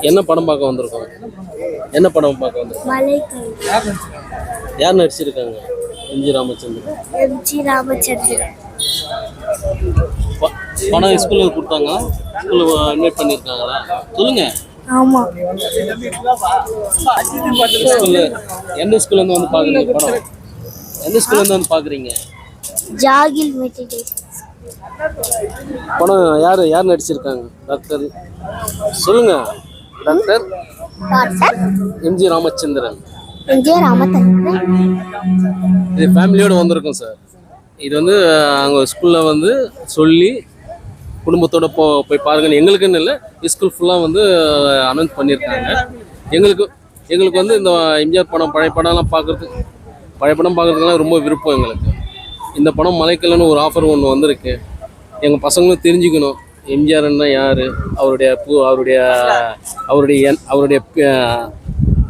என்ன படம் பார்க்க வந்திருக்கோம்? என்ன படம் பார்க்க வந்திருக்கோம்? யார் நடிச்சிருக்காங்க? எம்ஜி ராமச்சந்திரன். எம்ஜி ராமச்சந்திரன். ப- படம் ஸ்கூலில் கொடுத்தாங்க ஸ்கூலில் இன்வைட் பண்ணியிருக்காங்களா சொல்லுங்க. ஆமா. ஸ்கூலில் எந்த ஸ்கூல்லேருந்து வந்து பார்க்குறீங்க படம்? எந்த ஸ்கூல்லேருந்து வந்து பார்க்குறீங்க? ஜாகில் மெடிடேஷன் படம் யார் யார் நடிச்சிருக்காங்க? டாக்டர் சொல்லுங்க டாக்டர். டாக்டர் எம்ஜி ராமச்சந்திரன். எம்ஜி ராமச்சந்திரன். இது ஃபேமிலியோடு வந்திருக்கோம் சார் இது வந்து அங்கே ஸ்கூலில் வந்து சொல்லி குடும்பத்தோட போ போய் பாருங்கன்னு எங்களுக்குன்னு இல்லை ஸ்கூல் ஃபுல்லாக வந்து அனௌன்ஸ் பண்ணியிருக்காங்க எங்களுக்கு எங்களுக்கு வந்து இந்த எம்ஜிஆர் படம் பழைய படம்லாம் பார்க்குறதுக்கு பழைய படம் பார்க்குறதுக்குலாம் ரொம்ப விருப்பம் எங்களுக்கு. இந்த படம் மலைக்கல்லன்னு ஒரு ஆஃபர் ஒன்று வந்திருக்கு. எங்கள் பசங்களும் தெரிஞ்சுக்கணும். எம்ஜிஆர்னா யார்? அவருடைய பூ அவருடைய அவருடைய என் அவருடைய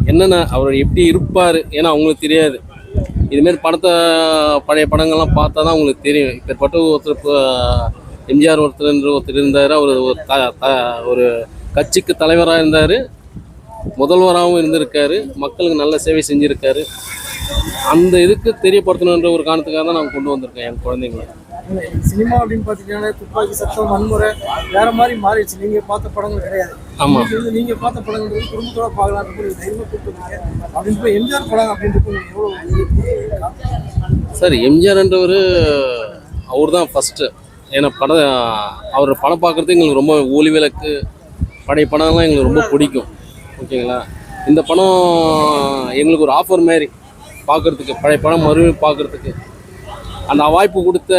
என்னென்ன அவர் எப்படி இருப்பார்? ஏன்னா அவங்களுக்கு தெரியாது. இதுமாரி படத்தை பழைய படங்கள்லாம் பார்த்தா தான் அவங்களுக்கு தெரியும். இப்பேற்பட்ட ஒருத்தர் இப்போ எம்ஜிஆர் ஒருத்தர் ஒருத்தர் இருந்தார். அவர் ஒரு த- த- ஒரு கட்சிக்கு தலைவராக இருந்தார். முதல்வராகவும் இருந்திருக்காரு. மக்களுக்கு நல்ல சேவை செஞ்சுருக்காரு. அந்த இதுக்கு தெரியப்படுத்தணுன்ற ஒரு காரணத்துக்காக தான் நான் கொண்டு வந்திருக்கேன் என் குழந்தைங்களை. சினிமா அப்படின்னு பார்த்தீங்கன்னா துப்பாக்கி சத்தம் வன்முறை வேற மாதிரி மாறிடுச்சு. நீங்க பார்த்த படங்கள் கிடையாது. ஆமாம் இது வந்து நீங்க பார்த்த படங்கள் குடும்பத்தோட பார்க்கலாம் நீங்க தைரியமா கூப்பிட்டுருக்கீங்க. அப்படின்னு எம்ஜிஆர் படம் எவ்வளவு சார் எம்ஜிஆர்ன்றவர் அவர் தான் ஃபஸ்ட்டு ஏன்னா படம் அவர் படம் பார்க்குறது எங்களுக்கு ரொம்ப ஒளி விளக்கு பழைய படம்லாம் எங்களுக்கு ரொம்ப பிடிக்கும். ஓகேங்களா? இந்த படம் எங்களுக்கு ஒரு ஆஃபர் மாதிரி. பார்க்குறதுக்கு பழைய படம் மறுபடியும் பார்க்குறதுக்கு அந்த வாய்ப்பு கொடுத்த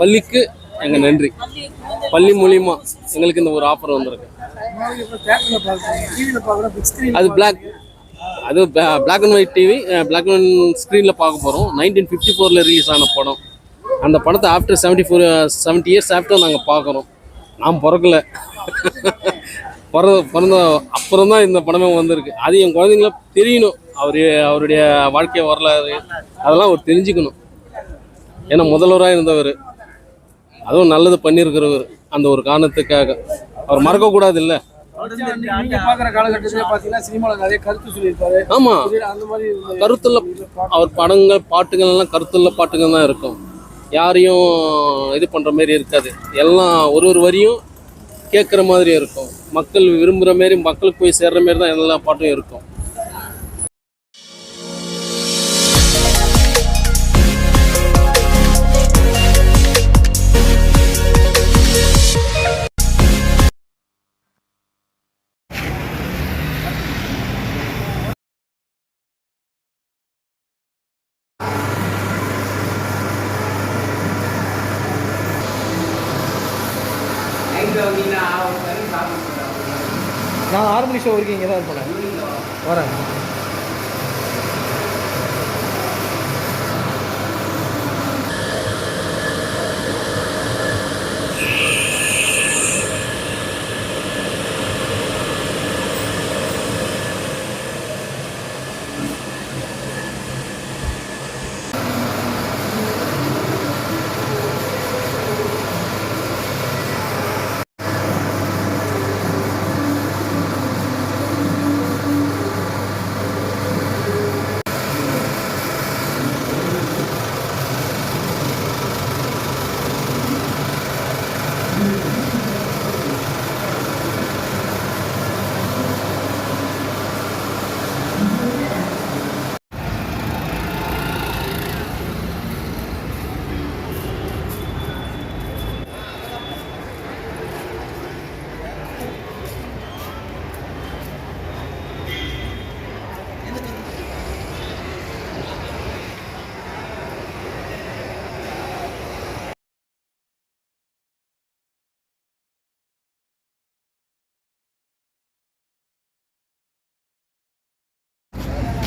பள்ளிக்கு எங்கள் நன்றி. பள்ளி மூலியமா எங்களுக்கு இந்த ஒரு ஆஃபர் வந்திருக்கு. அது பிளாக் அது black and white TV black and ஸ்க்ரீனில் பார்க்க போகிறோம் நைன்டீன் ஃபிஃப்டி ஃபோரில் ரிலீஸ் ஆன படம். அந்த படத்தை after seventy four seventy years after நாங்கள் பார்க்குறோம். நான் பிறக்கல. பிறந்த பிறந்த அப்புறம் தான் இந்த படமே வந்திருக்கு. அது என் குழந்தைங்கள தெரியணும். அவர் அவருடைய வாழ்க்கை வரலாறு அதெல்லாம் அவர் தெரிஞ்சுக்கணும். ஏன்னா முதல்வராக இருந்தவர். அதுவும் நல்லது பண்ணியிருக்கிறவர். அந்த ஒரு காரணத்துக்காக. அவர் மறக்கக்கூடாது இல்லை ஆமா. ஆமாம் கருத்துள்ள அவர் படங்கள் பாட்டுகள் எல்லாம் கருத்துள்ள பாட்டுகள் தான் இருக்கும். யாரையும் இது பண்ணுற மாதிரி இருக்காது. எல்லாம் ஒரு ஒரு வரியும் கேட்குற மாதிரி இருக்கும். மக்கள் விரும்புகிற மாரி மக்களுக்கு போய் சேர்ற மாரி தான் எல்லா பாட்டும் இருக்கும். நான் ஆறு மணி ஷோ வரைக்கும் இங்கே தான் இருப்பேன். வரேன்.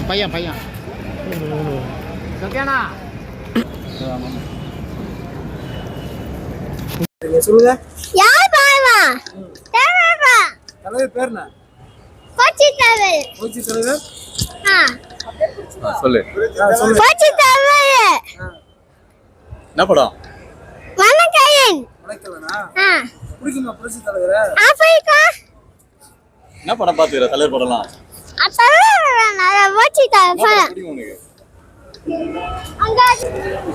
பையன் பையன். நீங்க சொல்லுங்க. யார் பாவா? தேவாவா தலைவர் பேர் என்ன? போச்சி தவல் மூச்சு தலைவர்? ஆ. சொல்லு. போச்சி தவல் என்ன படம்? வணக்கம் வணக்கம்ண்ணா ஆ. பிடிக்குமா புரட்சி தலைவரை? ஆப்பிரிக்கா? என்ன படம் பாத்துக்கிற தலைவர் படம்லாம்?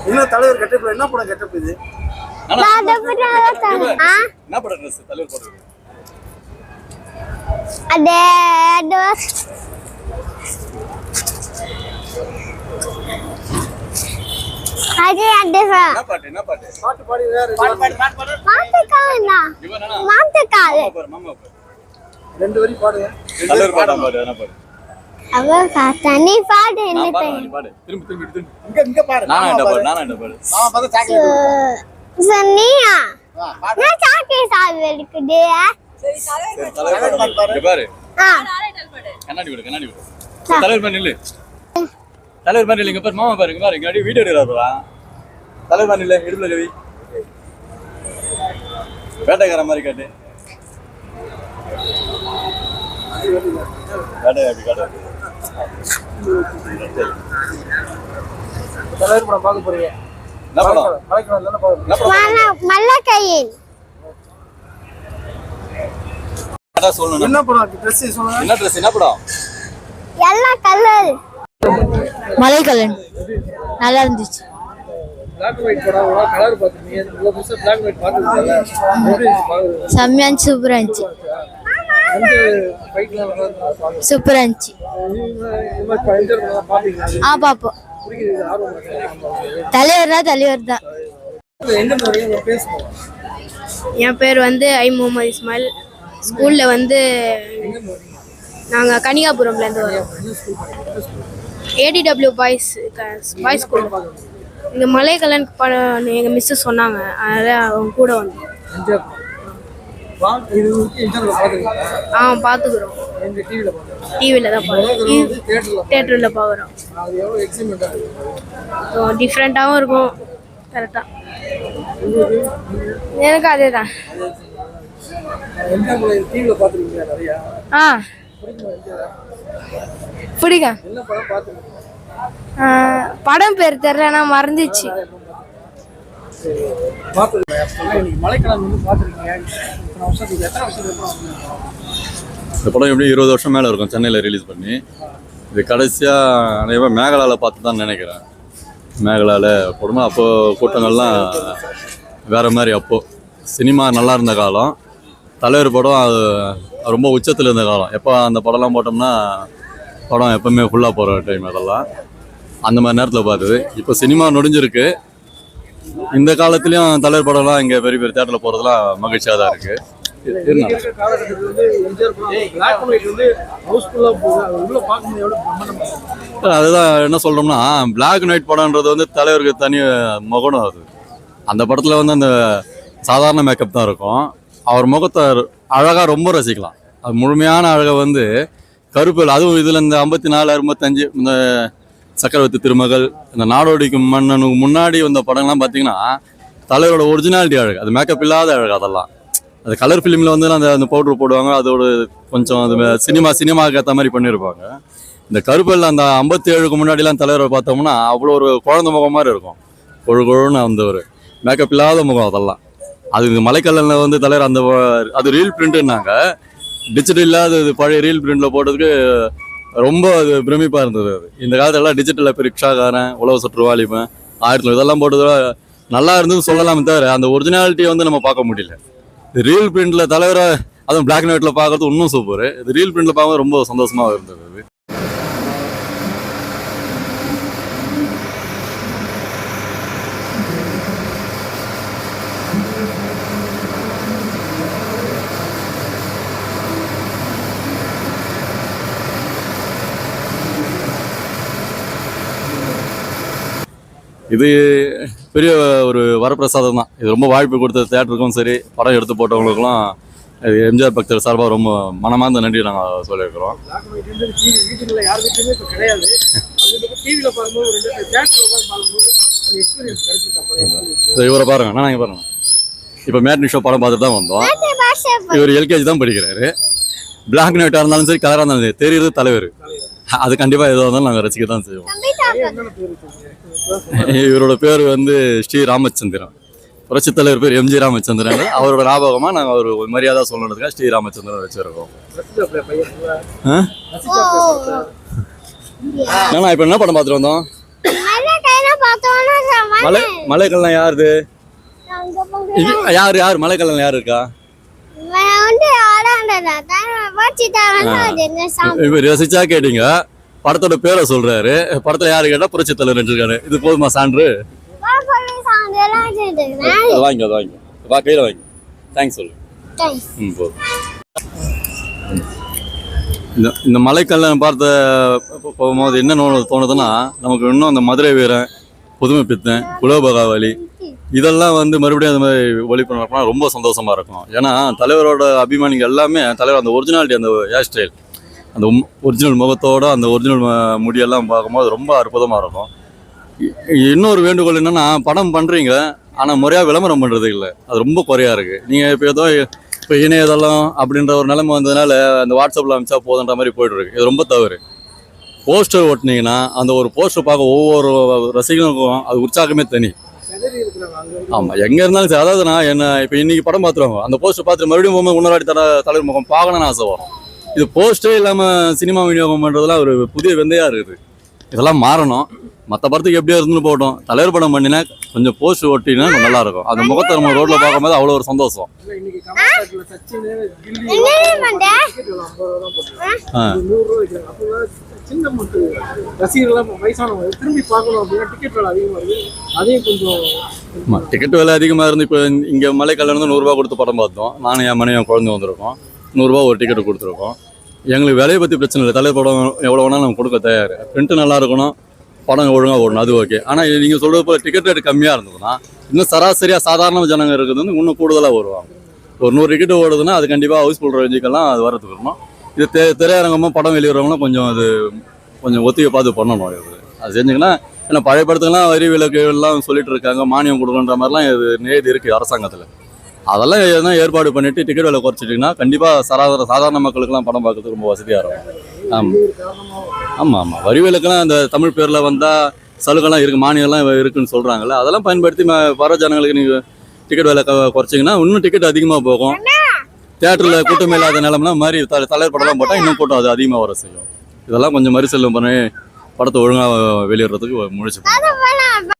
என்ன தலைவர் கெட்டப் என்ன படம் கெட்டப் இது? என்ன படம் ட்ரெஸ் தலைவர் போடுறது? அது அது. அது என்ன பாட்டு என்ன பாட்டு? பாட்டு பாடி வேற மாட்டுக்காரனா இவன் என்ன மாட்டுக்காரு மாமா பாரு மாமா பாரு. ரெண்டு வரி பாடுங்க. பாடம் பாடு என்ன பாடு. பார்த்தா நீ பாடு என்ன நீ பாடு. திரும்பி திரும்பி திரும்பி. இங்க இங்க பாரு நானா என்ன பாடு நானா என்ன பாடு? மாமா பார்த்தா சாக்லேட் சொன்னியா நான் சாக்லேட் சாப்பிட இருக்குது சரி தலைவர் பாடு. பாரு. ஆ. கண்ணாடி விடு கண்ணாடி விடு. தலைவர் மாதிரி நில்லு. தலைவர் மாதிரி நில்லு இங்க பாரு மாமா பாரு இங்க பாரு. இங்க அடி வீடியோ எடுக்கிறாருடா தலைவர் மாதிரி நில்லு இடுப்புல கவி வேட்டைக்கார மாதிரி காட்டு வேட்டை அப்படி காட்டு தலைவர் படம் பார்க்க போறீங்க. என்ன படம்? ட்ரெஸ் என்ன ட்ரெஸ் என்ன படம்? எல்லா கலர். மலைக்கல்லன் நல்லா இருந்துச்சு. பிளாக் அண்ட் ஒயிட் படம் அவ்வளோ கலர் பார்த்துருந்தீங்க. இவ்வளோ புதுசாக பிளாக் அண்ட் ஒயிட் பார்த்துருக்கீங்க எப்படி இருந்துச்சு? பார்க்குறது செம்மையா இருந்துச்சு சூப்பரா இருந்துச்சு. வந்து ஃபைட்லாம் நல்லா இருந்தா பார்க்குறது சூப்பரா இருந்துச்சு. ஆ பாப்போம். தலைவர் தான். உங்க பேசுவோம் என் பேர் வந்து ஐ முகமது இஸ்மாயில். ஸ்கூலில் வந்து நாங்கள் கனிகாபுரம்லேருந்து வரோம். ஏடிடபிள்யூ பாய்ஸ் பாய்ஸ் ஸ்கூல் இங்கே மலைக்கலன் படம் எங்கள் மிஸ்ஸு சொன்னாங்க. அதனால் அவங்க கூட வந்தோம். இது ஆ பார்த்துருக்கேன் டிவியில் தான் அது எக்ஸைட்மெண்ட்டாக இருக்குது டிஃப்ரெண்ட்டாகவும் இருக்கும். கரெக்டாக எனக்கு அதே தான் என்ஜாய் பண்ண டிவியில் பார்த்துருக்கீங்களா நிறையா? ஆ. பிடிக்கும் என்ன படம் பேர் தெரிலனா மறந்துச்சு. இன்னைக்கு வந்து பார்த்துருக்கீங்க. இத்தனை வருஷத்துக்கு எத்தனை வருஷத்துக்கு இந்த படம் எப்படியும் இருபது வருஷம் மேலே இருக்கும் சென்னையில் ரிலீஸ் பண்ணி. இது கடைசியாக அனைவரும் மேகலாவில் பார்த்து தான் நினைக்கிறேன். மேகலாவில் போடுமா அப்போது கூட்டங்கள்லாம் வேறு மாதிரி அப்போது சினிமா நல்லா இருந்த காலம். தலைவர் படம் அது ரொம்ப உச்சத்தில் இருந்த காலம். எப்போ அந்த படம்லாம் போட்டோம்னா படம் எப்போவுமே ஃபுல்லாக போகிற டைம் அதெல்லாம். அந்த மாதிரி நேரத்தில் பார்த்தது. இப்போ சினிமா நொடிஞ்சிருக்கு. இந்த காலத்துலேயும் தலைவர் படம்லாம் இங்கே பெரிய பெரிய தேட்டரில் போகிறதுலாம் மகிழ்ச்சியாக தான் இருக்கு. அதுதான் என்ன சொல்றோம்னா பிளாக் அண்ட் ஒயிட் படம்ன்றது வந்து தலைவருக்கு தனி முகணும் அது அந்த படத்தில் வந்து அந்த சாதாரண மேக்கப் தான் இருக்கும். அவர் முகத்தை அழகாக ரொம்ப ரசிக்கலாம். அது முழுமையான அழகை வந்து கருப்பில் அதுவும் இதில் இந்த ஐம்பத்தி நாலு அறுபத்தஞ்சு இந்த சக்கரவர்த்தி திருமகள் இந்த நாடோடிக்கு மன்னனுக்கு முன்னாடி வந்த படங்கள்லாம் பார்த்தீங்கன்னா தலைவரோட ஒரிஜினாலிட்டி அழகு. அது மேக்கப் இல்லாத அழகு அதெல்லாம். அது கலர் ஃபிலிமில் வந்து அந்த அந்த பவுடர் போடுவாங்க அதோட கொஞ்சம் அது சினிமா சினிமாவுக்கு ஏற்ற மாதிரி பண்ணியிருப்பாங்க. இந்த கருப்பல்ல அந்த ஐம்பத்தி ஏழுக்கு முன்னாடிலாம் தலைவரை பார்த்தோம்னா அவ்வளோ ஒரு குழந்த முகம் மாதிரி இருக்கும். கொழு கொழுன்னு அந்த ஒரு மேக்கப் இல்லாத முகம் அதெல்லாம். அது இந்த மலைக்கல்லில் வந்து தலைவர் அந்த அது ரீல் பிரிண்ட்டுன்னாங்க டிஜிட்டல் இல்லாத இது பழைய ரீல் பிரிண்டில் போட்டதுக்கு ரொம்ப அது பிரமிப்பாக இருந்தது அது. இந்த காலத்துலலாம் டிஜிட்டல் இப்போ ரிக்ஷாக்காரன் உழவு சுற்று வாலிபன் ஆயிரத்தி இதெல்லாம் போட்டதோட நல்லா இருந்தது சொல்லலாமே தவிர அந்த ஒரிஜினாலிட்டியை வந்து நம்ம பார்க்க முடியல. இது ரீல் பிரிண்டில் தலைவரை அதுவும் பிளாக் அண்ட் ஒயிட்டில் பார்க்குறது இன்னும் சூப்பர் இது ரீல் பிரிண்டில் பார்க்கும்போது ரொம்ப சந்தோஷமாக இருந்தது இது பெரிய ஒரு வரப்பிரசாதம் தான். இது ரொம்ப வாய்ப்பு கொடுத்த தேட்டருக்கும் சரி படம் எடுத்து போட்டவங்களுக்குலாம் இது எம்ஜிஆர் பக்தர் சார்பாக ரொம்ப மனமார்ந்த நன்றி நாங்கள் சொல்லியிருக்கிறோம். இவரை பாருங்க நான் பாருங்க. இப்போ மேட்னி ஷோ படம் பார்த்துட்டு தான் வந்தோம். இவர் எல்கேஜி தான் படிக்கிறாரு. பிளாக் அண்ட் ஒயிட்டாக இருந்தாலும் சரி கலராக இருந்தாலும் சரி தெரியுறது தலைவர். அது கண்டிப்பாக எதுவாக இருந்தாலும் நாங்கள் ரசிக்க தான் செய்வோம் இவரோட பேர் வந்து ஸ்ரீ ராமச்சந்திரன். புரட்சித் தலைவர் பேர் எம்ஜி ராமச்சந்திரன். அவரோட ஞாபகமா நாங்க ஒரு மரியாதை சொல்லணுன்றதுக்காக ஸ்ரீ ராமச்சந்திரன் வச்சிருக்கோம்? என்னண்ணா இப்ப என்ன படம் பார்த்துட்டு வந்தோம்? மலை மலைக்கல்லாம் யாருது? யார் யார்? மலைக்கல்லாம் யார் இருக்கா இப்ப ரசிச்சா கேட்டீங்க. படத்தோட பேரை சொல்றாரு. படத்துல யாரு கேட்டா புரட்சித் தலைவர் இருக்காரு இது போதுமா சான்று? வாங்கி அது வாங்கி வா கையில வாங்கி தேங்க்ஸ் சொல்லு. ம் போதும். இந்த இந்த மலைக்கல்லன் பார்த்த போகும்போது என்ன தோணுதுன்னா நமக்கு இன்னும் அந்த மதுரை வீரன் புதுமை பித்தன் குலோபகாவலி இதெல்லாம் வந்து மறுபடியும் அந்த மாதிரி ஒளிபரப்புனா ரொம்ப சந்தோஷமா இருக்கும். ஏன்னா தலைவரோட அபிமானிகள் எல்லாமே தலைவர் அந்த ஒரிஜினாலிட்டி அந்த ஹேர் ஸ்டைல் அந்த ஒரிஜினல் முகத்தோடு அந்த ஒரிஜினல் முடியெல்லாம் பார்க்கும்போது ரொம்ப அற்புதமாக இருக்கும். இன்னொரு வேண்டுகோள் என்னென்னா படம் பண்ணுறீங்க ஆனால் முறையாக விளம்பரம் பண்ணுறது இல்லை. அது ரொம்ப குறையாக இருக்குது நீங்கள் இப்போ ஏதோ இப்போ இணையதளம் அப்படின்ற ஒரு நிலைமை வந்ததுனால அந்த வாட்ஸ்அப்பில் அனுப்பிச்சா போதுன்ற மாதிரி போயிட்டுருக்கு இது ரொம்ப தவறு. போஸ்டர் ஓட்டினீங்கன்னா அந்த ஒரு போஸ்டர் பார்க்க ஒவ்வொரு ரசிகர்களுக்கும் அது உற்சாகமே தனி. ஆமாம் எங்கே இருந்தாலும் சரி. அதாவது நான் என்ன இப்போ இன்றைக்கி படம் பார்த்துருவாங்க. அந்த போஸ்டர் பார்த்துட்டு மறுபடியும் போகும்போது இன்னொரு தலை தலைவர் முகம் பார்க்கணும்னு ஆசை வரும். இது போஸ்டே இல்லாமல் சினிமா விநியோகம் பண்ணுறதுலாம் ஒரு புதிய வெந்தையாக இருக்குது. இதெல்லாம் மாறணும். மற்ற படத்துக்கு எப்படியோ இருந்துன்னு போட்டோம். தலைவர் படம் பண்ணினா கொஞ்சம் போஸ்ட் ஓட்டினா நல்லா இருக்கும். அந்த முகத்தை நம்ம ரோட்டில் பார்க்கும்போது அவ்வளோ ஒரு சந்தோஷம். டிக்கெட் விலை அதிகமாக இருந்து இப்போ இங்கே மலைக்கல்ல இருந்து நூறுரூவா கொடுத்து படம் பார்த்தோம். நானும் என் மனைவி குழந்தை வந்திருக்கோம். நூறுரூவா ஒரு டிக்கெட் கொடுத்துருக்கோம். எங்களுக்கு விலையை பற்றி பிரச்சனை இல்லை. தலைவர் படம் எவ்வளோ வேணாலும் நம்ம கொடுக்க தயார். பிரிண்ட்டு நல்லா இருக்கணும். படம் ஒழுங்காக ஓடணும். அது ஓகே ஆனால் நீங்கள் சொல்கிறது போல் டிக்கெட் ரேட் கம்மியாக இருந்ததுன்னா இன்னும் சராசரியாக சாதாரண ஜனங்க இருக்குது வந்து இன்னும் கூடுதலாக வருவாங்க. ஒரு நூறு டிக்கெட் ஓடுதுன்னா அது கண்டிப்பாக ஹவுஸ்ஃபுல் ரேஞ்சுக்கெல்லாம் அது வரதுக்கு வரணும். இது தெ திரையரங்கமாக படம் வெளியிடுறவங்களும் கொஞ்சம் அது கொஞ்சம் ஒத்திகை பார்த்து பண்ணணும் இது. அது செஞ்சிங்கன்னா ஏன்னா பழைய படத்துக்கெல்லாம் வரி விலக்கு எல்லாம் சொல்லிட்டு இருக்காங்க. மானியம் கொடுக்கணுன்ற மாதிரிலாம் இது நேதி இருக்குது அரசாங்கத்தில். அதெல்லாம் எதனா ஏற்பாடு பண்ணிட்டு டிக்கெட் விலை குறைச்சிட்டிங்கன்னா கண்டிப்பாக சாதாரண சாதாரண மக்களுக்கெல்லாம் படம் பார்க்கறதுக்கு ரொம்ப வசதியாக இருக்கும். ஆமாம் ஆமாம் ஆமாம் வரி விலக்கெல்லாம் அந்த தமிழ் பேரில் வந்தால் சலுகைலாம் இருக்குது மானியம்லாம் இருக்குன்னு சொல்கிறாங்கல்ல அதெல்லாம் பயன்படுத்தி வர ஜனங்களுக்கு நீங்கள் டிக்கெட் விலை குறைச்சிங்கன்னா இன்னும் டிக்கெட் அதிகமாக போகும். தேட்டரில் கூட்டம் இல்லாத நிலம்னா மாதிரி த தலைவர் படம்லாம் போட்டால் இன்னும் கூட்டம் அது அதிகமாக வர செய்யும். இதெல்லாம் கொஞ்சம் மறுசெல்லும் பண்ணி படத்தை ஒழுங்காக வெளியிடுறதுக்கு பண்ணுவோம்